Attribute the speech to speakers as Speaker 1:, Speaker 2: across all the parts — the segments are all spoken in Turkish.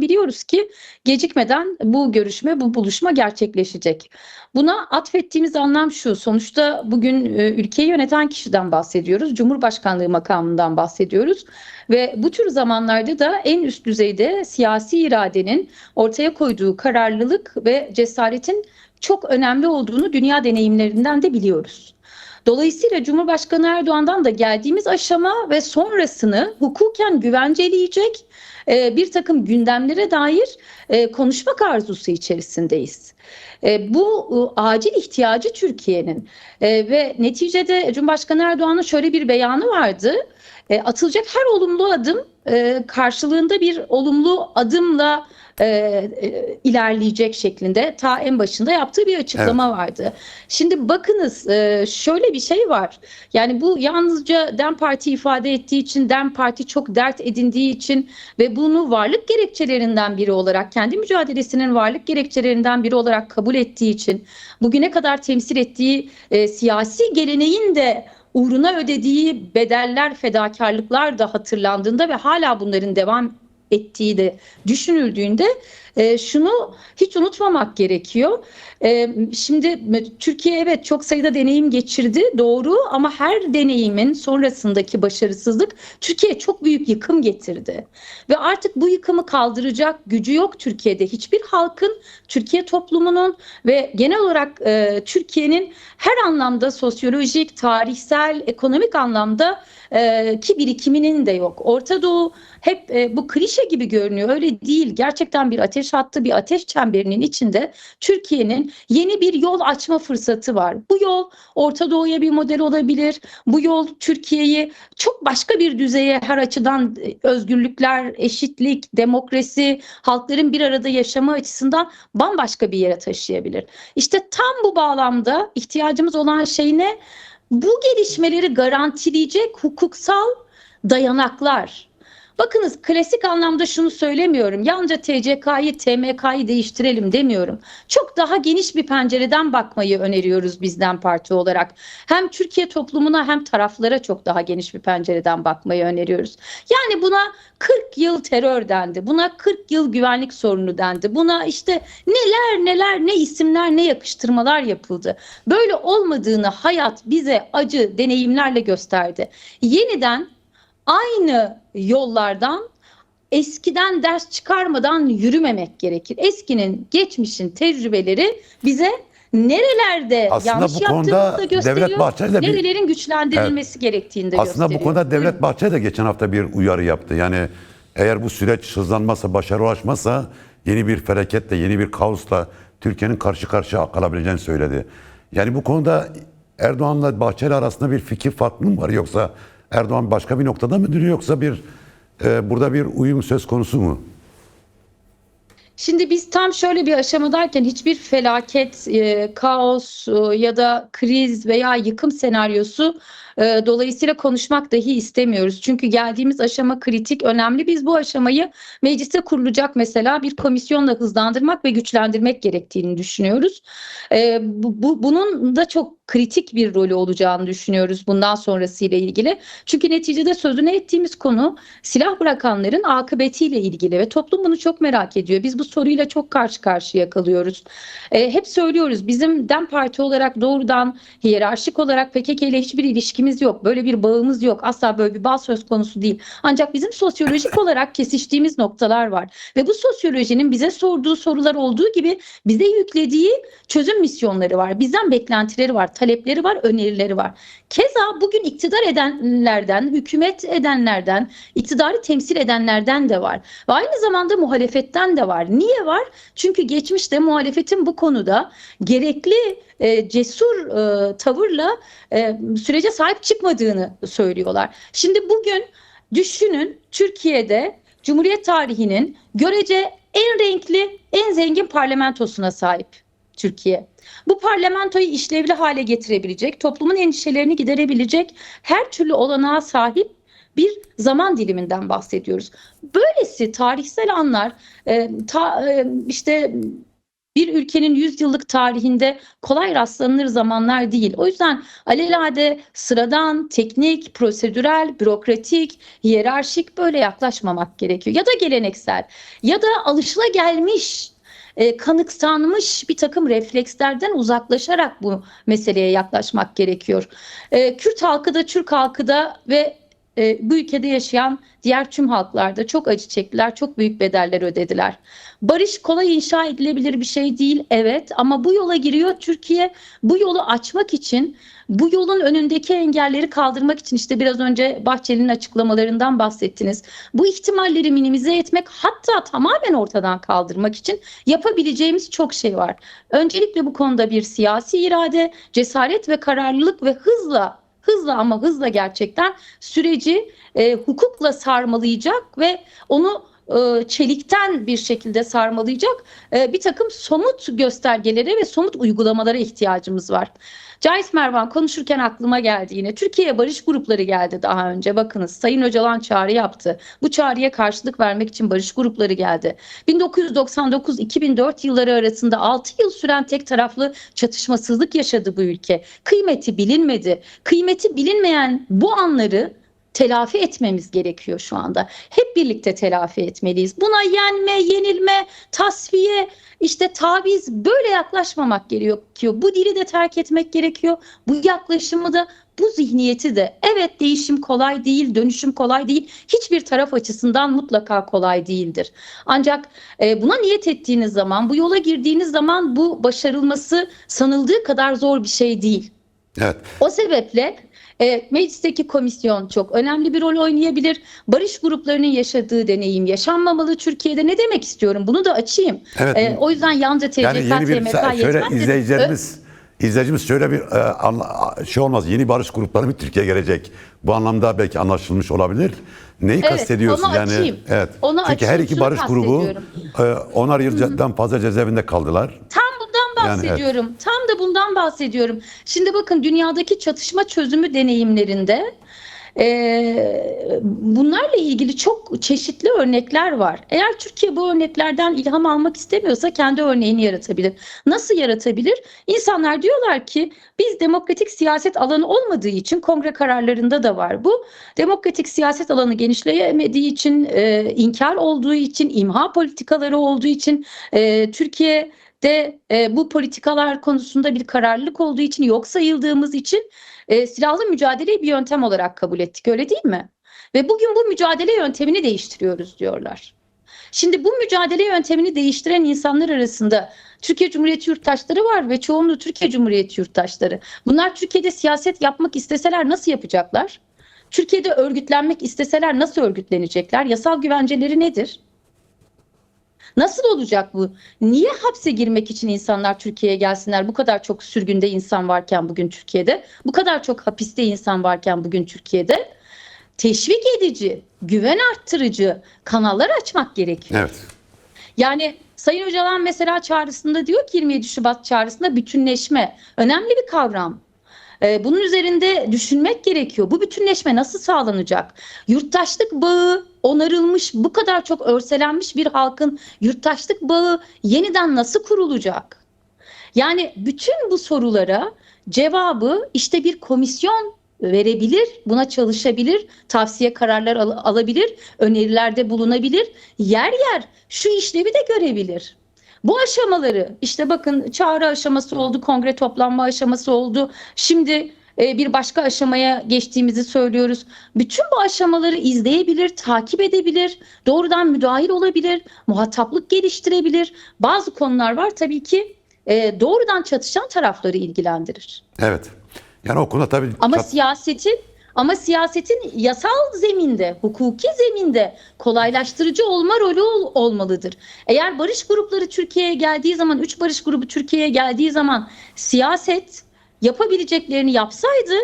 Speaker 1: biliyoruz ki gecikmeden bu görüşme, bu buluşma gerçekleşecek. Buna atfettiğimiz anlam şu. Sonuçta bugün e, ülkeyi yöneten kişiden bahsediyoruz. Cumhurbaşkanlığı makamından bahsediyoruz. Ve bu tür zamanlarda da en üst düzeyde siyasi iradenin ortaya koyduğu kararlılık ve cesaretin çok önemli olduğunu dünya deneyimlerinden de biliyoruz. Dolayısıyla Cumhurbaşkanı Erdoğan'dan da geldiğimiz aşama ve sonrasını hukuken güvenceleyecek e, bir takım gündemlere dair e, konuşmak arzusu içerisindeyiz. E, bu acil ihtiyacı Türkiye'nin ve neticede Cumhurbaşkanı Erdoğan'ın şöyle bir beyanı vardı. Atılacak her olumlu adım karşılığında bir olumlu adımla e, e, ilerleyecek şeklinde ta en başında yaptığı bir açıklama vardı. Şimdi bakınız e, şöyle bir şey var. Yani bu yalnızca DEM Parti ifade ettiği için, DEM Parti çok dert edindiği için ve bunu varlık gerekçelerinden biri olarak, kendi mücadelesinin varlık gerekçelerinden biri olarak kabul ettiği için, bugüne kadar temsil ettiği e, siyasi geleneğin de uğruna ödediği bedeller, fedakarlıklar da hatırlandığında ve hala bunların devam ettiği de düşünüldüğünde e, şunu hiç unutmamak gerekiyor. E, şimdi Türkiye evet çok sayıda deneyim geçirdi doğru ama her deneyimin sonrasındaki başarısızlık Türkiye çok büyük yıkım getirdi. Ve artık bu yıkımı kaldıracak gücü yok Türkiye'de. Hiçbir halkın, Türkiye toplumunun ve genel olarak e, Türkiye'nin her anlamda sosyolojik, tarihsel, ekonomik anlamda e, ki birikiminin de yok. Orta Doğu hep e, bu klişe gibi görünüyor. Öyle değil. Gerçekten bir ateş hattı, bir ateş çemberinin içinde Türkiye'nin yeni bir yol açma fırsatı var. Bu yol Orta Doğu'ya bir model olabilir. Bu yol Türkiye'yi çok başka bir düzeye her açıdan e, özgürlükler, eşitlik, demokrasi, halkların bir arada yaşama açısından bambaşka bir yere taşıyabilir. İşte tam bu bağlamda ihtiyacımız olan şey ne? Bu gelişmeleri garantileyecek hukuksal dayanaklar. Bakınız klasik anlamda şunu söylemiyorum. Yalnızca TCK'yı, TMK'yı değiştirelim demiyorum. Çok daha geniş bir pencereden bakmayı öneriyoruz bizden parti olarak. Hem Türkiye toplumuna hem taraflara çok daha geniş bir pencereden bakmayı öneriyoruz. Yani buna 40 yıl terör dendi. Buna 40 yıl güvenlik sorunu dendi. Buna işte neler neler ne isimler ne yakıştırmalar yapıldı. Böyle olmadığını hayat bize acı deneyimlerle gösterdi. Yeniden aynı yollardan eskiden ders çıkarmadan yürümemek gerekir. Eskinin, geçmişin tecrübeleri bize nerelerde
Speaker 2: Aslında
Speaker 1: yanlış
Speaker 2: bu konuda
Speaker 1: yaptığımızı da gösteriyor,
Speaker 2: Devlet Bahçeli de bir-
Speaker 1: nerelerin güçlendirilmesi gerektiğini de
Speaker 2: Aslında
Speaker 1: gösteriyor.
Speaker 2: bu konuda Devlet Bahçeli de geçen hafta bir uyarı yaptı. Yani eğer bu süreç hızlanmazsa, başarı ulaşmazsa yeni bir felaketle, yeni bir kaosla Türkiye'nin karşı karşıya kalabileceğini söyledi. Yani bu konuda Erdoğan'la Bahçeli arasında bir fikir farklı mı var yoksa Erdoğan başka bir noktada mı duruyor yoksa bir e, burada bir uyum söz konusu mu?
Speaker 1: Şimdi biz tam şöyle bir aşamadayken hiçbir felaket, e, kaos e, ya da kriz veya yıkım senaryosu e, dolayısıyla konuşmak dahi istemiyoruz. Çünkü geldiğimiz aşama kritik, önemli. Biz bu aşamayı mecliste kurulacak mesela bir komisyonla hızlandırmak ve güçlendirmek gerektiğini düşünüyoruz. E, bu, bu- bunun da çok kritik bir rolü olacağını düşünüyoruz bundan sonrasıyla ilgili. Çünkü neticede sözünü ettiğimiz konu silah bırakanların akıbetiyle ilgili ve toplum bunu çok merak ediyor. Biz bu soruyla çok karşı karşıya kalıyoruz. E, hep söylüyoruz bizim DEM Parti olarak doğrudan hiyerarşik olarak PKK ile hiçbir ilişkimiz yok. Böyle bir bağımız yok. Asla böyle bir bağ söz konusu değil. Ancak bizim sosyolojik olarak kesiştiğimiz noktalar var. Ve bu sosyolojinin bize sorduğu sorular olduğu gibi bize yüklediği çözüm misyonları var. Bizden beklentileri var, talepleri var, önerileri var. Keza bugün iktidar edenlerden, hükümet edenlerden, iktidarı temsil edenlerden de var. Ve aynı zamanda muhalefetten de var. Niye var? Çünkü geçmişte muhalefetin bu konuda gerekli e, cesur e, tavırla e, sürece sahip çıkmadığını söylüyorlar. Şimdi bugün düşünün Türkiye'de Cumhuriyet tarihinin görece en renkli, en zengin parlamentosuna sahip Türkiye. Bu parlamentoyu işlevli hale getirebilecek, toplumun endişelerini giderebilecek her türlü olanağa sahip bir zaman diliminden bahsediyoruz. Böylesi tarihsel anlar e, ta, e, işte bir ülkenin 100 yıllık tarihinde kolay rastlanır zamanlar değil. O yüzden alelade sıradan, teknik, prosedürel, bürokratik, hiyerarşik böyle yaklaşmamak gerekiyor. Ya da geleneksel ya da alışılagelmiş e, kanıksanmış bir takım reflekslerden uzaklaşarak bu meseleye yaklaşmak gerekiyor. E, Kürt halkı da Türk halkı da ve e, bu ülkede yaşayan diğer tüm halklarda çok acı çektiler, çok büyük bedeller ödediler. Barış kolay inşa edilebilir bir şey değil, evet ama bu yola giriyor Türkiye. Bu yolu açmak için, bu yolun önündeki engelleri kaldırmak için işte biraz önce Bahçeli'nin açıklamalarından bahsettiniz. Bu ihtimalleri minimize etmek hatta tamamen ortadan kaldırmak için yapabileceğimiz çok şey var. Öncelikle bu konuda bir siyasi irade, cesaret ve kararlılık ve hızla hızla ama hızla gerçekten süreci e, hukukla sarmalayacak ve onu e, çelikten bir şekilde sarmalayacak e, bir takım somut göstergelere ve somut uygulamalara ihtiyacımız var. Cahit Mervan konuşurken aklıma geldi yine. Türkiye'ye barış grupları geldi daha önce. Bakınız Sayın Öcalan çağrı yaptı. Bu çağrıya karşılık vermek için barış grupları geldi. 1999-2004 yılları arasında 6 yıl süren tek taraflı çatışmasızlık yaşadı bu ülke. Kıymeti bilinmedi. Kıymeti bilinmeyen bu anları telafi etmemiz gerekiyor şu anda. Hep birlikte telafi etmeliyiz. Buna yenme, yenilme, tasfiye, işte taviz böyle yaklaşmamak gerekiyor. Bu dili de terk etmek gerekiyor. Bu yaklaşımı da bu zihniyeti de evet değişim kolay değil, dönüşüm kolay değil. Hiçbir taraf açısından mutlaka kolay değildir. Ancak e, buna niyet ettiğiniz zaman, bu yola girdiğiniz zaman bu başarılması sanıldığı kadar zor bir şey değil.
Speaker 2: Evet.
Speaker 1: O sebeple e, meclisteki komisyon çok önemli bir rol oynayabilir. Barış gruplarının yaşadığı deneyim yaşanmamalı Türkiye'de. Ne demek istiyorum? Bunu da açayım.
Speaker 2: Evet.
Speaker 1: E, o yüzden yalnızca TCK,
Speaker 2: Yani yeni bir
Speaker 1: TMK
Speaker 2: şöyle izleyicilerimiz izleyicimiz şöyle bir e, anla- şey olmaz. Yeni barış grupları mı Türkiye gelecek? Bu anlamda belki anlaşılmış olabilir. Neyi
Speaker 1: Evet,
Speaker 2: kastediyorsun
Speaker 1: onu
Speaker 2: yani?
Speaker 1: açayım.
Speaker 2: Evet.
Speaker 1: Onu
Speaker 2: Çünkü her
Speaker 1: açayım,
Speaker 2: iki
Speaker 1: şunu
Speaker 2: barış grubu e, onar yıldan fazla cezaevinde kaldılar.
Speaker 1: Tam bundan
Speaker 2: Yani evet.
Speaker 1: bahsediyorum. Tam da bundan bahsediyorum. Şimdi bakın dünyadaki çatışma çözümü deneyimlerinde e, bunlarla ilgili çok çeşitli örnekler var. Eğer Türkiye bu örneklerden ilham almak istemiyorsa kendi örneğini yaratabilir. Nasıl yaratabilir? İnsanlar diyorlar ki biz demokratik siyaset alanı olmadığı için kongre kararlarında da var bu. Demokratik siyaset alanı genişleyemediği için, e, inkar olduğu için, imha politikaları olduğu için e, Türkiye de e, bu politikalar konusunda bir kararlılık olduğu için yok sayıldığımız için e, silahlı mücadeleyi bir yöntem olarak kabul ettik öyle değil mi? Ve bugün bu mücadele yöntemini değiştiriyoruz diyorlar. Şimdi bu mücadele yöntemini değiştiren insanlar arasında Türkiye Cumhuriyeti yurttaşları var ve çoğunluğu Türkiye Cumhuriyeti yurttaşları. Bunlar Türkiye'de siyaset yapmak isteseler nasıl yapacaklar? Türkiye'de örgütlenmek isteseler nasıl örgütlenecekler? Yasal güvenceleri nedir? Nasıl olacak bu? Niye hapse girmek için insanlar Türkiye'ye gelsinler? Bu kadar çok sürgünde insan varken bugün Türkiye'de, bu kadar çok hapiste insan varken bugün Türkiye'de teşvik edici, güven arttırıcı kanallar açmak gerekiyor.
Speaker 2: Evet.
Speaker 1: Yani Sayın Öcalan mesela çağrısında diyor ki 27 Şubat çağrısında bütünleşme önemli bir kavram. Ee, bunun üzerinde düşünmek gerekiyor. Bu bütünleşme nasıl sağlanacak? Yurttaşlık bağı onarılmış, bu kadar çok örselenmiş bir halkın yurttaşlık bağı yeniden nasıl kurulacak? Yani bütün bu sorulara cevabı işte bir komisyon verebilir, buna çalışabilir, tavsiye kararlar al- alabilir, önerilerde bulunabilir, yer yer şu işlevi de görebilir. Bu aşamaları işte bakın çağrı aşaması oldu, kongre toplanma aşaması oldu. Şimdi e, bir başka aşamaya geçtiğimizi söylüyoruz. Bütün bu aşamaları izleyebilir, takip edebilir, doğrudan müdahil olabilir, muhataplık geliştirebilir. Bazı konular var tabii ki e, doğrudan çatışan tarafları ilgilendirir.
Speaker 2: Evet. Yani o konuda tabii
Speaker 1: Ama siyasetin ama siyasetin yasal zeminde, hukuki zeminde kolaylaştırıcı olma rolü ol- olmalıdır. Eğer barış grupları Türkiye'ye geldiği zaman, üç barış grubu Türkiye'ye geldiği zaman siyaset yapabileceklerini yapsaydı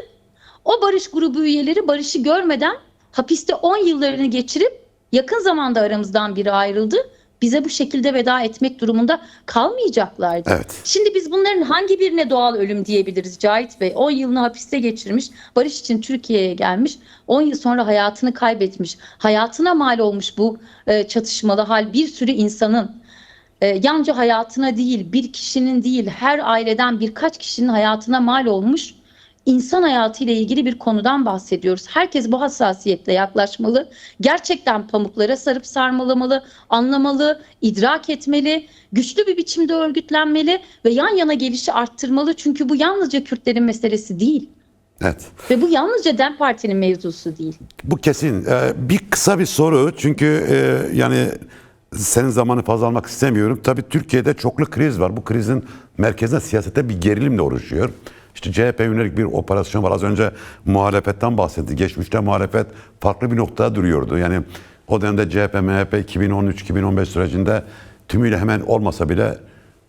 Speaker 1: o barış grubu üyeleri barışı görmeden hapiste 10 yıllarını geçirip yakın zamanda aramızdan biri ayrıldı. Bize bu şekilde veda etmek durumunda kalmayacaklardı.
Speaker 2: Evet.
Speaker 1: Şimdi biz bunların hangi birine doğal ölüm diyebiliriz Cahit Bey? 10 yılını hapiste geçirmiş, barış için Türkiye'ye gelmiş, 10 yıl sonra hayatını kaybetmiş, hayatına mal olmuş bu e, çatışmalı hal bir sürü insanın. e, yalnızca hayatına değil, bir kişinin değil, her aileden birkaç kişinin hayatına mal olmuş insan hayatı ile ilgili bir konudan bahsediyoruz. Herkes bu hassasiyetle yaklaşmalı. Gerçekten pamuklara sarıp sarmalamalı, anlamalı, idrak etmeli, güçlü bir biçimde örgütlenmeli ve yan yana gelişi arttırmalı. Çünkü bu yalnızca Kürtlerin meselesi değil.
Speaker 2: Evet.
Speaker 1: Ve bu yalnızca DEM Parti'nin mevzusu değil.
Speaker 2: Bu kesin. Ee, bir kısa bir soru çünkü e, yani senin zamanı fazla almak istemiyorum. Tabii Türkiye'de çoklu kriz var. Bu krizin merkezinde siyasette bir gerilimle oluşuyor. İşte CHP yönelik bir operasyon var. Az önce muhalefetten bahsetti. Geçmişte muhalefet farklı bir noktada duruyordu. Yani o dönemde CHP, MHP 2013-2015 sürecinde tümüyle hemen olmasa bile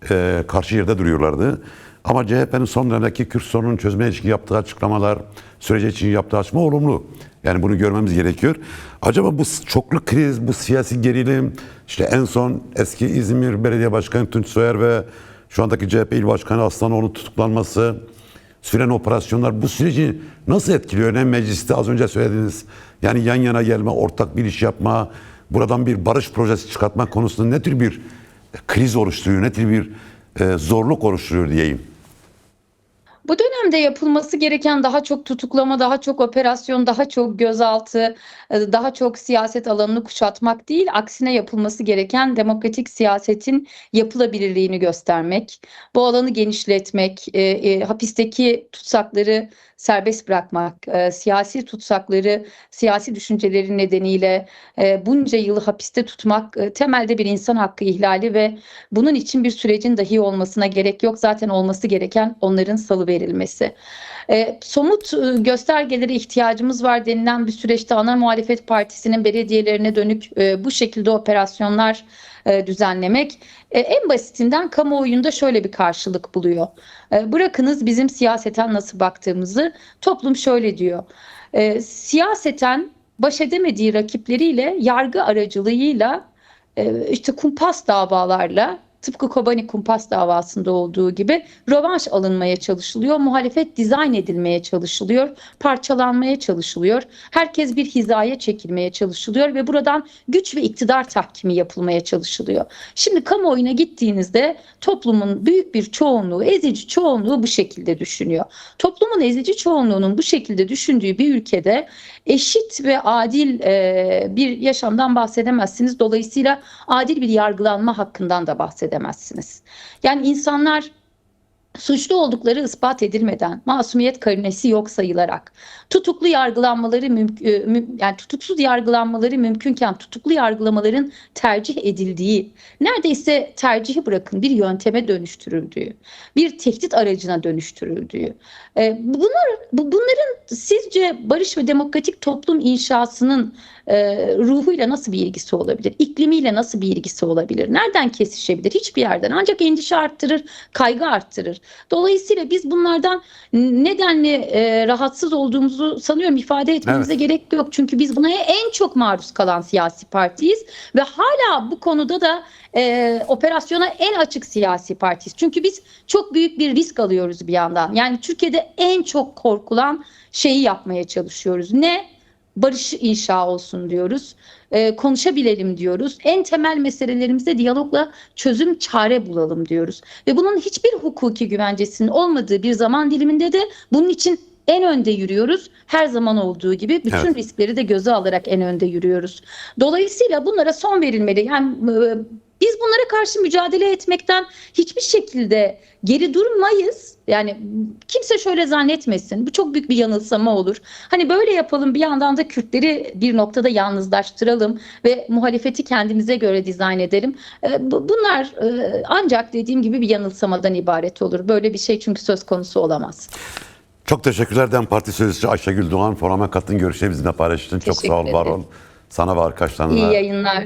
Speaker 2: e, karşı yerde duruyorlardı. Ama CHP'nin son dönemdeki Kürt sorunun çözmeye ilişkin yaptığı açıklamalar, süreci için yaptığı açıklama olumlu. Yani bunu görmemiz gerekiyor. Acaba bu çoklu kriz, bu siyasi gerilim, işte en son eski İzmir Belediye Başkanı Tunç Soyer ve şu andaki CHP İl Başkanı Aslanoğlu'nun tutuklanması, süren operasyonlar bu süreci nasıl etkiliyor? Hem mecliste az önce söylediniz. Yani yan yana gelme, ortak bir iş yapma, buradan bir barış projesi çıkartma konusunda ne tür bir kriz oluşturuyor, ne tür bir e, zorluk oluşturuyor diyeyim.
Speaker 1: Bu dönemde yapılması gereken daha çok tutuklama, daha çok operasyon, daha çok gözaltı, e, daha çok siyaset alanını kuşatmak değil, aksine yapılması gereken demokratik siyasetin yapılabilirliğini göstermek, bu alanı genişletmek, e, e, hapisteki tutsakları serbest bırakmak, e, siyasi tutsakları, siyasi düşünceleri nedeniyle e, bunca yıl hapiste tutmak e, temelde bir insan hakkı ihlali ve bunun için bir sürecin dahi olmasına gerek yok. Zaten olması gereken onların salıverilmesi. E, somut e, göstergelere ihtiyacımız var denilen bir süreçte ana muhalefet partisinin belediyelerine dönük e, bu şekilde operasyonlar e, düzenlemek e, en basitinden kamuoyunda şöyle bir karşılık buluyor. E, bırakınız bizim siyaseten nasıl baktığımızı toplum şöyle diyor. Siyaseten baş edemediği rakipleriyle yargı aracılığıyla işte kumpas davalarla tıpkı Kobani kumpas davasında olduğu gibi rövanş alınmaya çalışılıyor. Muhalefet dizayn edilmeye çalışılıyor. Parçalanmaya çalışılıyor. Herkes bir hizaya çekilmeye çalışılıyor ve buradan güç ve iktidar tahkimi yapılmaya çalışılıyor. Şimdi kamuoyuna gittiğinizde toplumun büyük bir çoğunluğu, ezici çoğunluğu bu şekilde düşünüyor. Toplumun ezici çoğunluğunun bu şekilde düşündüğü bir ülkede eşit ve adil e, bir yaşamdan bahsedemezsiniz. Dolayısıyla adil bir yargılanma hakkından da bahsedemezsiniz. Yani insanlar suçlu oldukları ispat edilmeden, masumiyet karinesi yok sayılarak, tutuklu yargılanmaları mümk- e, yani tutuksuz yargılanmaları mümkünken tutuklu yargılamaların tercih edildiği, neredeyse tercihi bırakın bir yönteme dönüştürüldüğü, bir tehdit aracına dönüştürüldüğü. E, bunlar bu- bunların sizce barış ve demokratik toplum inşasının e, ruhuyla nasıl bir ilgisi olabilir? İklimiyle nasıl bir ilgisi olabilir? Nereden kesişebilir? Hiçbir yerden. Ancak endişe arttırır, kaygı arttırır. Dolayısıyla biz bunlardan nedenle e, rahatsız olduğumuzu sanıyorum ifade etmemize gerek yok. Çünkü biz buna en çok maruz kalan siyasi partiyiz ve hala bu konuda da e, operasyona en açık siyasi partiyiz. Çünkü biz çok büyük bir risk alıyoruz bir yandan. Yani Türkiye'de en çok korkulan şeyi yapmaya çalışıyoruz. Ne? Barış inşa olsun diyoruz. Ee, konuşabilelim diyoruz. En temel meselelerimizde diyalogla çözüm çare bulalım diyoruz. Ve bunun hiçbir hukuki güvencesinin olmadığı bir zaman diliminde de bunun için en önde yürüyoruz. Her zaman olduğu gibi bütün
Speaker 2: Evet.
Speaker 1: riskleri de göze alarak en önde yürüyoruz. Dolayısıyla bunlara son verilmeli. Yani e, biz bunlara karşı mücadele etmekten hiçbir şekilde geri durmayız. Yani kimse şöyle zannetmesin. Bu çok büyük bir yanılsama olur. Hani böyle yapalım bir yandan da Kürtleri bir noktada yalnızlaştıralım ve muhalefeti kendimize göre dizayn edelim. E, bu- Bunlar e, ancak dediğim gibi bir yanılsamadan ibaret olur. Böyle bir şey çünkü söz konusu olamaz.
Speaker 2: Çok teşekkürler DEM Parti Sözcüsü Ayşegül Doğan. Programa kattığın görüşleri bizimle paylaştın. Çok sağ ol, var ol. Sana ve arkadaşlarına.
Speaker 1: İyi yayınlar.